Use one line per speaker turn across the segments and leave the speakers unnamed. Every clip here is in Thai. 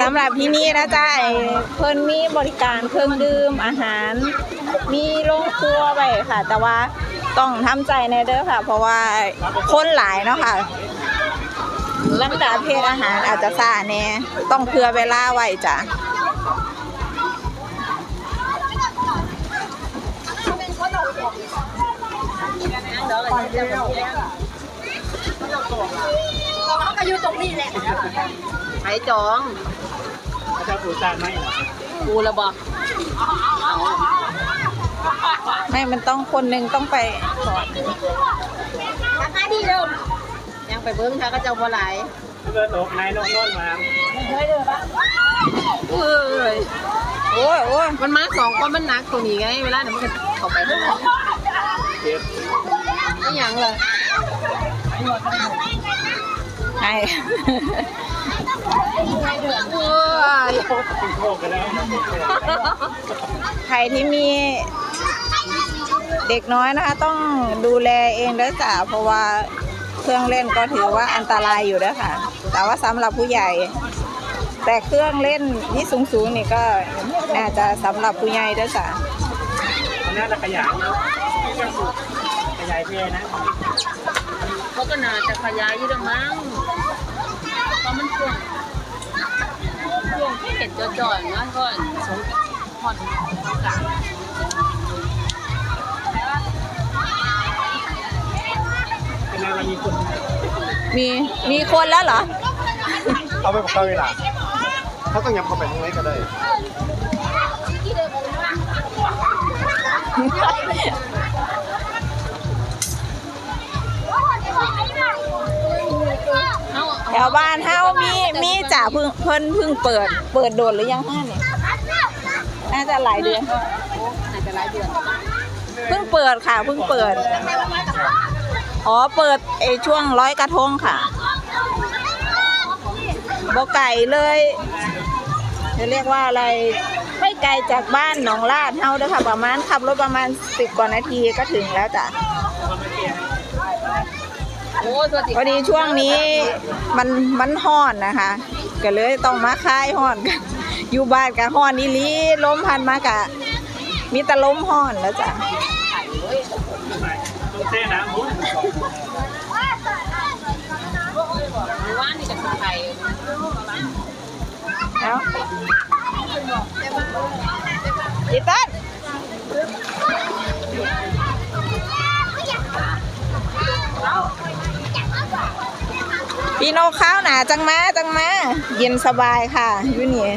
สำหรับที่นี่นะจ๊ะเพิ่นมีบริการเครื่องดื่มอาหาร มีโรงครัวไปค่ะ แต่ว่าต้องทำใจในเด้อค่ะ เพราะว่าคนหลายเนาะค่ะลำดับเพศอาหารอาจจะซ่าแน่ต้องเผื่อเวลาไว้จ้ะ
เขาก็อยู่ตรงนี้แหละ ไผจอง
เจ้าปูตาไหมเหรอ
กูละบอก
ไม่มันต้องคนหนึ่งต้องไปก่อน
ทักมาดีเร็วยังไปเบิ้งค่ะก็เจ้าบ่หลาย
เพื่อตกนายนกน้นมา
เอ้ย
โอ้ยโอ้ย
มันมาสองคนมันหนักตัวนี้ไง เวลาเนี่ยมันก็เข้าไปข้างใน
เจ็บ
ไม่หยังเลย
ใช่
โอ้
ใครที่มีเด็กน้อยนะคะ ต้องดูแลเองด้วยจ้ะเพราะว่าเครื่องเล่นก็ถือว่าอันตรายอยู่ด้วยค่ะ แต่ว่าสำหรับผู้ใหญ่ แต่เครื่องเล่นที่สูงๆนี่ก็น่าจะสำหรับผู้ใหญ่ด้วยจ้ะ
น่าจะขยายนะขยายเพนะ
เขาก็น่าจะขยายอยู่ดังมั้งเพราะมันช่วงช่วงที่ เห็นจ่อยๆนะก็สงผ่อนสงกรานต์
เป็นไงวันนี้คน
มีมีคนแล้วเหรอ
เอาไปเข้าเวลาเขาต้องยำเข้าไปข้างในก็ได้
แถวบ้านเฮามีมีจ่าเพิ่งเพิ่นเพิ่งเปิด เปิดโดดหรือยังห้าเนี่ยน่าจะหลายเดือน
อาจะหลายเดือน
เพิ่งเปิดค่ะเพิ่งเปิด อ๋อเปิดไอช่วงร้อยกระทงค่ะบไก่เลยจะเรียกว่าอะไรไม่ไกลจากบ้านหนองลาดเฮาเด้อค่ะ ประมาณขับรถประมาณสิบกว่านาทีก็ถึงแล้วจ้ะ พอดีช่วงนี้มันมันห้อนนะคะ ก็เลยต้องมาคลายห้อนกันอยู่บ้านกับห้อนอีหลีลมพันมากะ มีแต่ลมห้อนแล้วจ้ะ
ต้องเส้น้ำมุ้ง
หรือว่านี่ จะเป็นไทย
เอาอีตันพี่โนข้าวหนาจังมาจังมาเย็นสบายค่ะอยู่นี่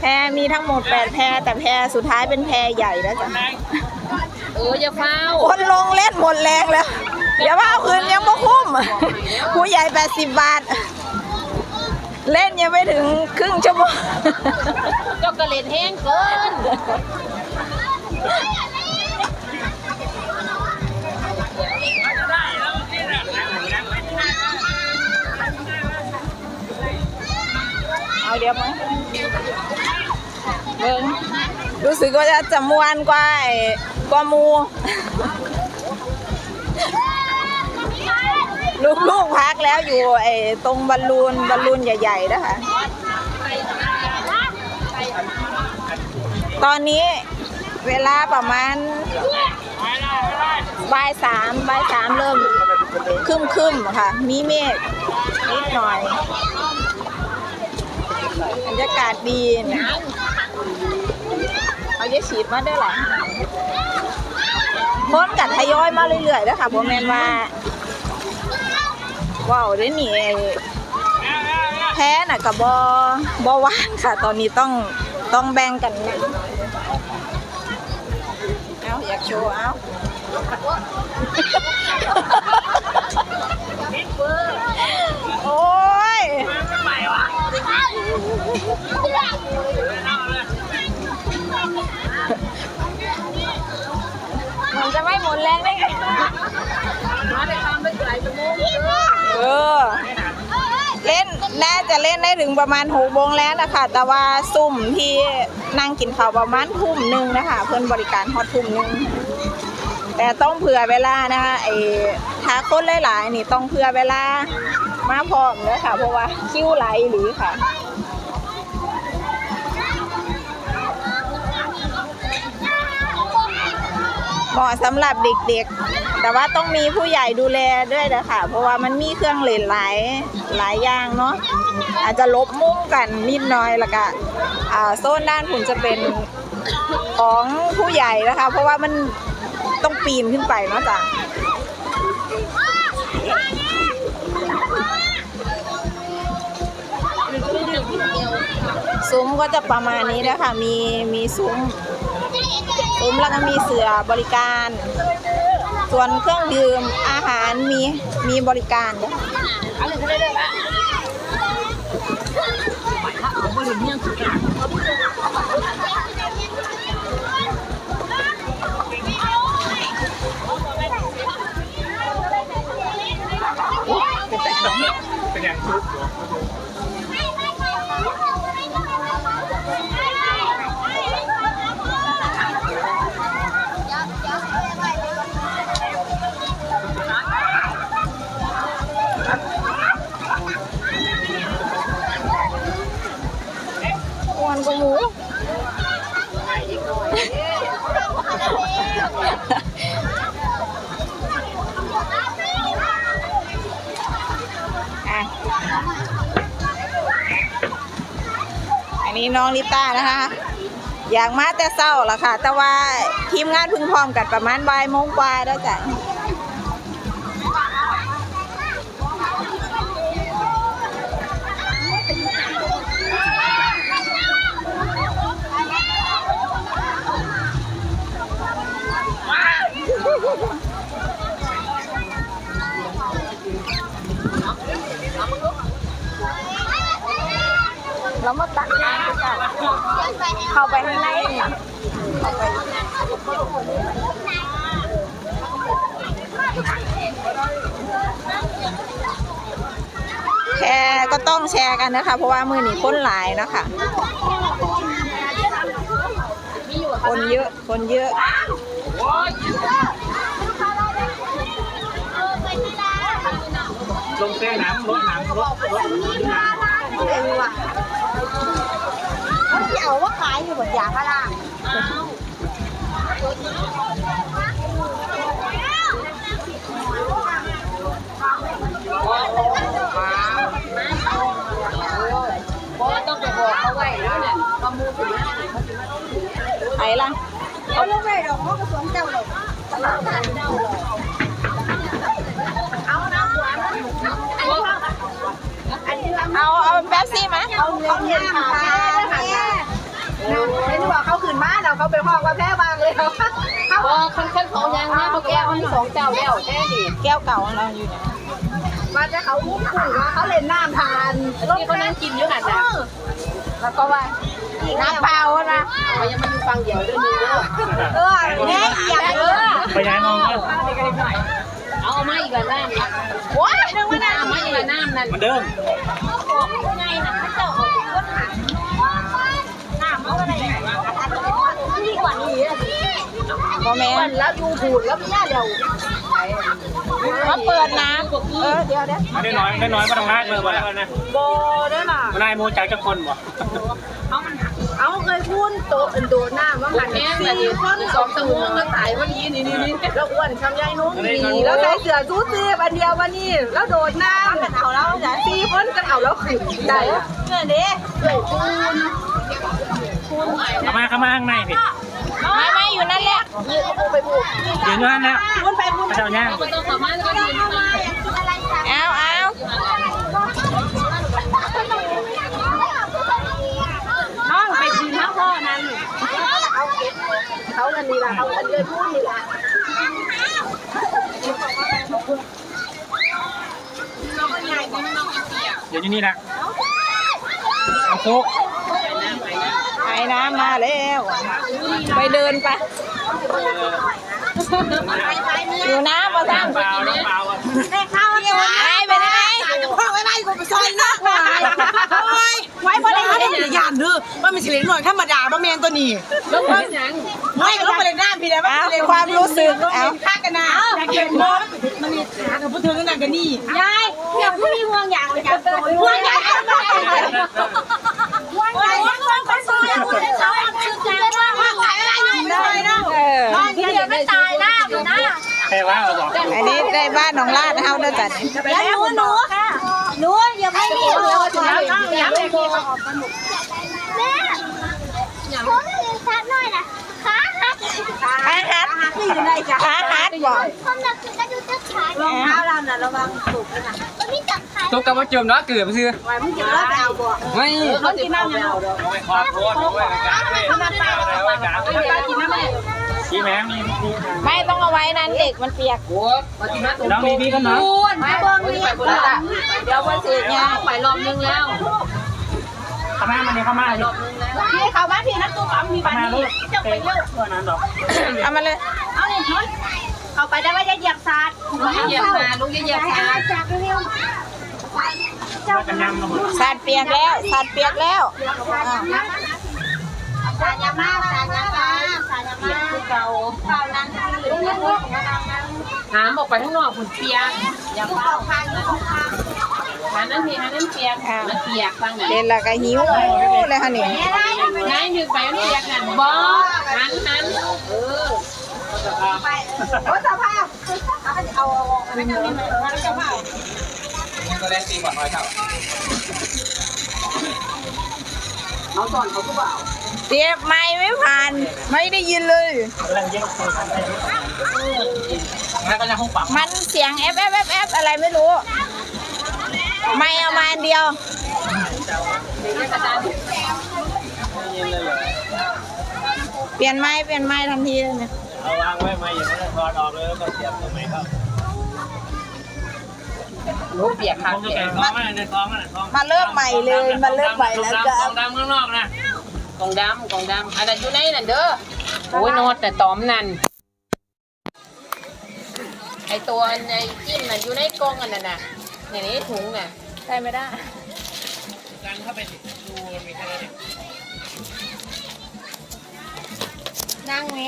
แพรมีทั้งหมดแปดแพรแต่แพรสุดท้ายเป็นแพรใหญ่แล้วจ้ะ
เอออย่าเฝ้า
คนลงเล่นหมดแรงแล้วเดี๋ยวว่าเอาคืนยังไม่คุ้มผู้ใหญ่80บาท เล่นยังไม่ถึงครึ่งชั่วโมง
เจ้ากระเล่นแห้งเกิน
รู้สึกว่าจะจะมวนกว่าไอ้กว่ามูลูกลูกพักแล้วอยู่ไอ้ตรงบอลลูนบอลลูนใหญ่ๆนะคะ ตอนนี้เวลาประมาณบ่ายสามบ่ายสามเริ่มคึมคึมค่ะ มีเมฆนิดหน่อยบรรยากาศดีนะ เอาจะฉีดมาด้วยเหรอคนกัดทยอยมาเรื่อยๆนะคะผมแมนว่าว้าวได้หนีแพ้น่ะกับบอบอว่างค่ะ ตอนนี้ต้องต้องแบ่งกันนะเอาอยากโชว์เอาโอ้ยมันจะไม่ หมดแรงได้ไง
มาได้ทำไปหลายชั่วโมง
เออ เล่นน่าจะเล่นได้ถึงประมาณหกโมงแล้วนะคะ แต่ว่าซุ่มที่นั่งกินข้าวประมาณทุ่มหนึ่งนะคะ เพื่อนบริการฮอตทุ่มหนึ่งแต่ต้องเผื่อเวลานะคะไอ้ถ้าคนหลายๆนี่ต้องเผื่อเวลามาพร้อมเด้อค่ะ เพราะว่าคิวไหลหรือค่ะ เหมาะสำหรับเด็กๆ แต่ว่าต้องมีผู้ใหญ่ดูแลด้วยนะคะเพราะว่ามันมีเครื่องเล่นหลายหลายอย่างเนาะอาจจะลบมุ้งกันนิดหน่อยแล้วก็อ่าโซนด้านผมจะเป็นของผู้ใหญ่นะคะ เพราะว่ามันต้องปีนขึ้นไปเนาะจ้ะ ซุ้มก็จะประมาณนี้นะคะมีมีซุ้มซุ้มแล้วก็มีเสือบริการ ส่วนเครื่องดื่มอาหารมีมีบริการด้วย
อะไรก็ได้เลยละเอาไปเห็นยังสุดอะ
อั
นนี้น้องลิต้านะคะ อยากมาแต่เศร้าละค่ะ แต่ว่าทีมงานพึ่งพร้อมกันประมาณบ่ายโมงกว่าแล้วจ้ะ เรามาตักน้ำด้วยกันเข้าไปข้างในค่ะเข้าไปแชร์ก็ต้องแชร์กันนะคะ เพราะว่ามือนี้คนหลายนะคะคนเยอะ คนเยอะ
ลงแช่น้ำรดน้ำรดรดน้ำ
ว่าขายอยู่บนยางพารา
เพราะว่าต้องไปบอกเขาไว้แล้วเนี่ยประมูลถึงนะ
ไหนล่ะ
เขาเลิกไปดอกเขาก็สวมเจ้าเลย
เอาเอาแป๊บซี่ไหม
เอาเงินเนี่ยมาแม่ไม่รู้ว่าเขาขืนบ้านเราเขาไปห้องว่าแพ้บางเลยเขาพอคันคันเขายังนะเขาแก้วที่สองเจ้าแล้วแค่นี้
แก้วเก่าของเราอยู่ไหน
มาจะเขาอุ้มคุยว่าเขาเล่นน้ำทานที่เขานั่งกินอยู่หันน่ะแล้วก็ว่า
น้ำเปล่านะ
เขายังไม่มีฟังเดียวด้วยนึงเด้อ
เออเนี่ยอยากเออ
ไปย้ายมองก็
เอามาอีกแล้วน้ำ
ว้ายนึกว่าน้
เอามาอีกแล้วน้ำนั่น
เหมือนเดิม
ไงนะเขาเจ้าเอาไปค้นหาน้ำเอาอะไรนี่กว่านี้อะำ
โมเมน
มันแล้วยูพูดแล้วไม่ได้เดี๋ยว
มาเปิดน้ำเออเดี๋ยวเดี๋ยว
ได้น้อยได้น้อยก็ต้องลากเลยวันนะ
โบได้ล่ะ
นายโมจากจะคนบ่
เอาเคยพูดโตเป็นโดนหน้าว่าหันสี่คนสองตัวก็ตายวันนี้นี่นี่นี่แล้วอ้วนคำยายนุ่งนี่แล้วใส่เสื้อซูซีวันเดียววันนี้แล้วโดดน้ำ
เอาแล้วจ้ะ
สี่คนกันเอาแล้วขึ้นได้
เงินดิ
เกิดคูณ
เข้ามาเข้ามาข้างในพี่
ไม่ไม่อยู่นั่นแหละ
ยืนเอาไปบุก
ยืนอยู่นั่นแล้ว
คุณไปคุณ
พระเจ้าย่าง
ก็ต้อามารถก็ยืนมา
เอาเอา
น้องไปยืนทั้งพ่อนั้นเอาเก็บเขากันนี่ละเขากันเดินพูดนี่ละ
เดี๋ยวอยู่นี่นะเอาโค้ก
ไอ้ น้ำมาแล้ว ไปเดินไปอยู่น้ำมาสร้าง
เปล่าน้ำเปล่าอะ
ได้ข้าวไอ้เป็นไง
จะพ่อไว้ไว้กูไปซอยนักหน่อย
ไว้พอได้เห็น
ยานเด้อว่ามันสิเล็กหน่อยธรรมดาบ่แม่นตัวนี้
แล้วเพิ่นหยัง
ไม่ก็ต้องไปเล่นน้ำพี่แล้ว
เอาความรู้สึกเอา
ข้ากันนะอยากเห็นบ่มันมีหากับผู้เธอกันนั่นกันนี่
ยายเดี๋ยวผู้มีห่วงอย่างเลยจ้ะห่วงอย่างทำไมห่วงอย่างห่วงอย่าง ไปซอยคุณได้เขาชื่อใจว่าห่วงอย่างอะไรอยู่
ได้นะ
เออ
เดี๋ยวไม่ตายน้าอยู่นะ
แค่ว่าเราบอก
อันนี้ได้บ้านน้องลาดเฮาด้วยกัน
แล้วหนูหนูค่ะหนูอย่าไม่มีหนูแล้วอย่าไม่มี
แม่ขอเรียนชัดหน่อยนะขาหัก
ขาหัดขาหัดบอก
ความหนักคือกระดูกจะขาด
รองเท้าเราน่ะระวังสุกนะ
มันมีจับขา
ตุ๊กตาว่าเจิมนะเกือบซื้อ
ไว้มึงกินแล้วเอาบ่
ไม่
เขากินน้ำยัง
ไม่ขอโทษด้วยการเลยแล้วไอ้การ
ไม่ได้กินน้ำแม่
พี่แม่มีมี
ไม่ต้องเอาไว้นั้นเด็กมันเปียก
โอ้มากินนะน้องมีพี่กันนะ
ไม่เบิ่งนี่ไปละ
เดี๋ยวมันเสียยา
ไปรอบนึงแล้ว
เข้ามามันนี่เข้ามา
พี่เขาบ้านพี่นักตู้ปั๊มพี่
เข้า
บ้าน
มาลู
นี้
กเตะตัวนั้นดอก
เอามาเลย
เอาเลยน้อยเอาไปได้ว่าจะเหยียบซาดเหยียบซาลูกจะเหยียบซาด
จากเร็ว
กันยังมาหมด
สัตว์เปียกแล้ว สัตว์เปียกแล้วอ้าว
สายยามาสายยามาสายยามาเก่าเก่านั้นคือเรื่องของเรานั้น
หามออกไปข้างนอกคุณเปียกอย่าเฝ้าข้างนี้ข้างหานั่นพี่หานั่นเปียกมันเปียกฟังไหน
เล่นและก็หิวเลยค่ะนี่
นายนึกไปมันเปียกนั่นบ่หันหันเออ
ก็ได้ ตีก่อนน้อยเท่า
เอาสอนเขาก็เปล่า
เสียบไม่ไม่ผ่าน ไม่ได้ยินเลย
กำลังยิงปืนแล้วก็ยังคงปัก
มันเสียงแอฟแอฟแอฟแอฟอะไรไม่รู้ ไม่เอามาอันเดียว เปลี่ยนไม้เปลี่ยนไม้ทันทีเลยเนี่ย
เอาวางไว้ไหมอย่าไม่ได้ถอดออกเลยแล้วก็เสียบตรงไหนครับ
โอ้เปียกข้าง
ผมจะ
เปีย
แกะ
ก
ท้องอะไรในท้องอะไรท้อง
มาเริ่มใหม่เลยมาเริ่มใหม่แล้วก็
ท้องดำข้างนอกนะ
กองดำกองดำอันนั้นอยู่ในนั่นเด้อโอ้ยโนดแต่ตอมนั่นไอตัวไอจิ้มน่ะอยู่ในกองอันนั้นน่ะในนี้ถุงน่ะ
ใช่ไม่ได้
การเข้าไปดูมีแค่นี้
นั่งเม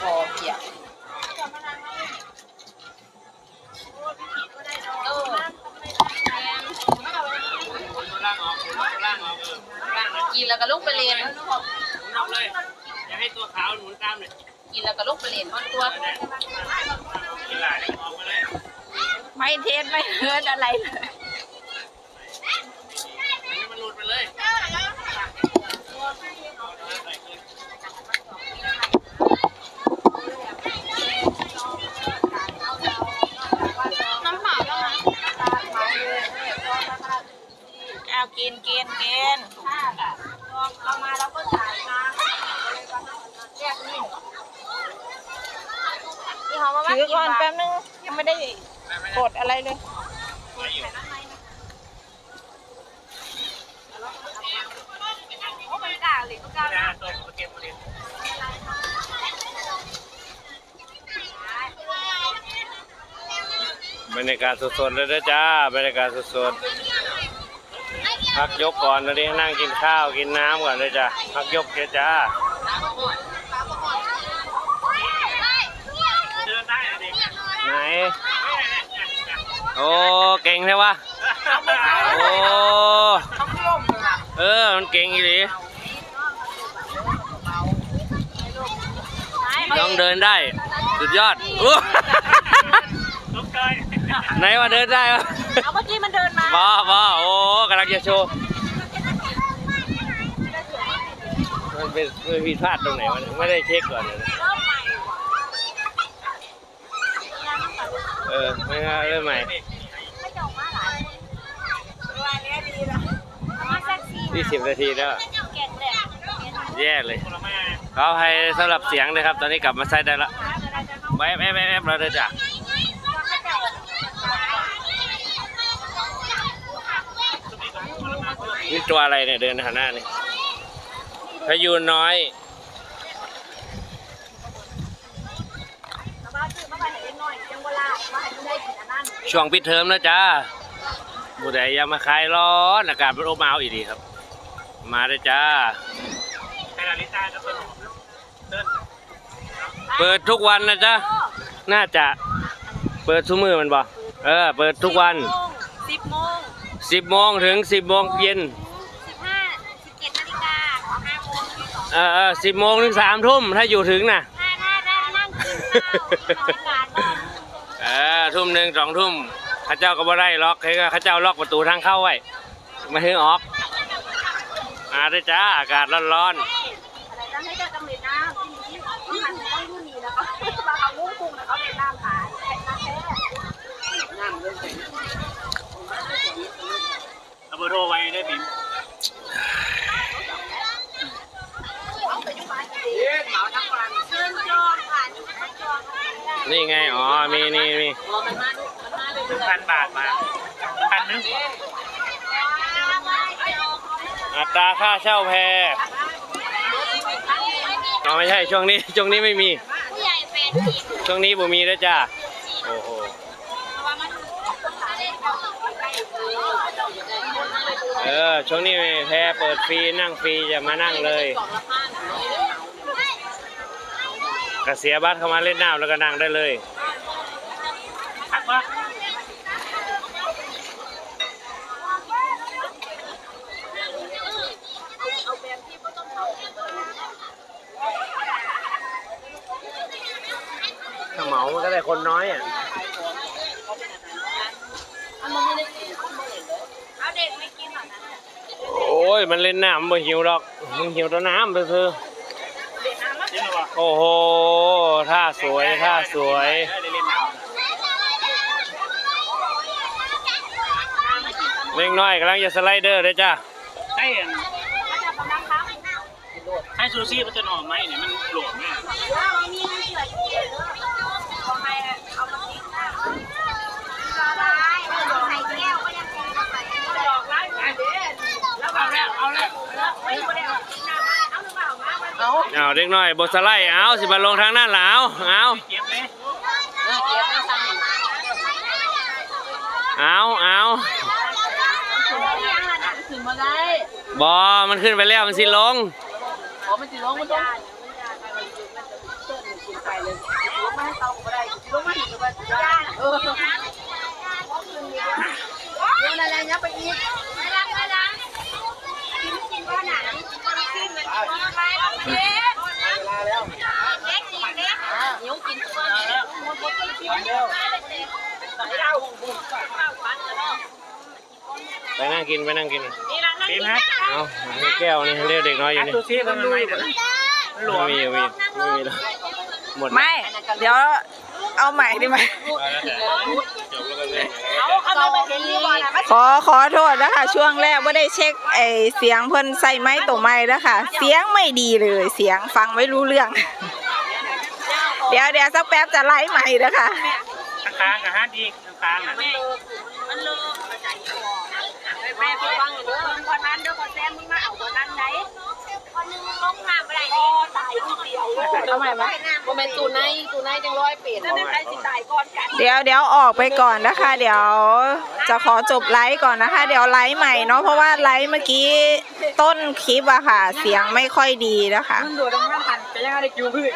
คอเปียกเออ
ล่างออกล่างออกล่างกิ
นแล้วก็ลุกไปเรียน
เอาเลย อย่าให้ตัวขาวหนุนตามเลย
กินแล้วก็ลุกไปเรียนมันตัว
กินหลายออกมาเลย
ไม่เทสไม่เฮิร์ดอะไรเลย
ให้มันหลุดไปเลย
น้ำเปล่าแล้วนะ
เอากินกินกิน
เรามาแล้วก็จ่ายมาแยกนี่นี่เขามา
ถือก่อนแป๊บนึง ยังไม่ได้กดอะไรเลย
นะตัวเก็บเก็บ
บรรยากาศสดๆเลยนะจ้าบรรยากาศสดๆพักยกก่อนนะดินั่งกินข้าวกินน้ำก่อนเลยจ้าพักยกเดี๋ยวจ้า
เดินได้เด็ก
ไหนโอ้เก่งใช่ปะโอ้เออมันเก่งอีหลีน้องเดินได้ สุดยอดอู้
ลุกเลย
ไหนว่าเดินได้วะ
เอาเมื่อกี้มันเดินมา
บ้าบ้าโอ้กำลังจะโชว์มันเป็นมันผิดพลาดตรงไหนวะเนี่ยไม่ได้เช็คก่อนเลยนะเออไม่น่าเริ่มใหม่ยี่สิบนาทีแล้ว แย่เลยขอให้สำหรับเสียงนะครับ ตอนนี้กลับมาใช้ได้ละแอบแอบแอบแอบเราเลยจ้ะ นี่ตัวอะไรเนี่ยเดินหันหน้านี่พายุน้อย ช่วงปิดเทอมแล้วจ้าบุไดอย่ามาคลายร้อนอากาศมันอบอ้าวอีกดีครับ มาเลยจ้า
เปิดเติ้ล
เปิดทุกวันนะจ๊ะน่าจะ เปิดทุกมือมันบ่เออ เปิดทุกวัน
สิบโมง
สิบโมงถึงสิบโมงเย็น
สิบห้าสิบเจ็ดนาฬิกาห้าโมงที่สอง
เออเออสิบโมงถึงสามทุ่มถ้าอยู่ถึงน่ะ
ถ้าถ้าถ้านั่งกินข้าวบรรยากาศก็
เออทุ่มหนึ่งสองทุ่มเข้าเจ้าก็บ่ได้ล็อกเขาเขาเจ้าล็อกประตูทางเข้าไว้ไม่ให้ออกมาด้วยจ้าอากาศร้อน
อะไรต้องให้เจ้าตำรวจน้ำที่นี้ต้องหันต้องรุ่นนี้แล้วก็มาเอามุ้งกุ้งแล้วก็เป็นน้ำขายเป็นน้ำแท้
เอาเบอร์โทรไว้ได้บิ๊ม
เชิญจองค่ะนี่มาจองได้
ๆนี่ไง อ๋อ มีนี่มี
หนึ่งพันบาทมาพันหนึง
อัตราค่าเช่าแพอ๋อไม่ใช่ ช่วงนี้ ช่วงนี้ไม่มี
ผู้ใหญ่แฟนทีม
ช่วงนี้บ่มีแล้วจ้า โอ้โห เออช่วงนี้แพเปิดฟรีนั่งฟรีจะมานั่งเลยก็เสียบัตรเข้ามาเล่นน้ำแล้วก็นั่งได้เลย
ทักว่า
ถ้าเหมามันก็ได้คนน้อยอะ
เอาเด็กไม่กินหรอกนะ
โอ้ย มันเล่นน้ำมันบ่หิวหรอก มึงหิวแตัวน้ำไปเถอะ
จริงเหรอ
โอ้โห ท่าสวย ท่าสวย
เล่นหนัง
เล็กน้อยกำลังจะสไลเดอร์เลยจ้า
ให้ซูซี่มันจะหน่อไหมเนี่ยมันหลวมเนี่ย
มีเงินเหลืออยู่เยอะเลยเอาไปเอามาทิ้งหน้าละลายใส่แก้วก็ยังคงใส่ดอกไม้มาเด็ดแล้ว
เอาแล้วเอาแล้ว
ไม่ได้เอาทิ้งหน้าไม้เอาหรือเปล่ามา
เอา
เอาเด็กน้อยบทสไลด์เอาสิมาลงทางนั้นล่ะเอาเอา
เก็บเลย
เอาเอา
ขึ้นมาได้
บอมันขึ้นไปแล้วมันสิลง
ขอมันสิลงมันต้องลงมาให้เตาก็ได้ลงมาอีกก็ได้เออลงอะไรเงี้ยไปอีก
ไม่รักไม่รักกินกินก้อนหนังกินเหมือนกินไม้เล็กเล็กกินเล็ก
นิ้วกินตัว
ไปนั่งกินไปนั่งกิน
เต็มฮะ
เอาให้แก้วนี่เรียกเด็กน้อยอยู่
ไอ้
นี่
ซูซี่มันไม่มันหลว
ไม่
ม
มีไม่มีไม่มีแล้วหมด
ไม่ เดี๋ยวเอาใหม่ดีไหม
เอาเขาไปเป็นรีบอลนะ
ขอขอโทษนะคะช่วงแรกไม่ได้เช็คไอเสียงเพิ่นใส่ไม้ตัวไม้นะคะเสียงไม่ดีเลยเสียงฟังไม่รู้เรื่อง เดี๋ยวเดี๋ยวสักแป๊บจะไล่ใหม่นะคะ
ข้างๆกับฮาร์ดดีข้างๆอะ
มันเลิกกระจายคอ แม่ตัวบังเด้อคนนั้นเด้อคนแซมมึงมาเอาคนนั้นไหน
คนนึงลงน้ำอะไร
อ๋อตายทีเดียวเอาใหม่ไหมโมเมนตูในตูในจังร้อยเป็ดนั่นเป็นใครสิตายก่อนกัน
เดี๋ยวเดี๋ยวออกไปก่อนนะคะ เดี๋ยวจะขอจบไลฟ์ก่อนนะคะ เดี๋ยวไลฟ์ใหม่เนาะเพราะว่าไลฟ์เมื่อกี้ต้นคลิปอะค่ะ เสียงไม่ค่อยดีนะคะ
มันโดดทั้งห้าพันไปยังไงได้คิวพืช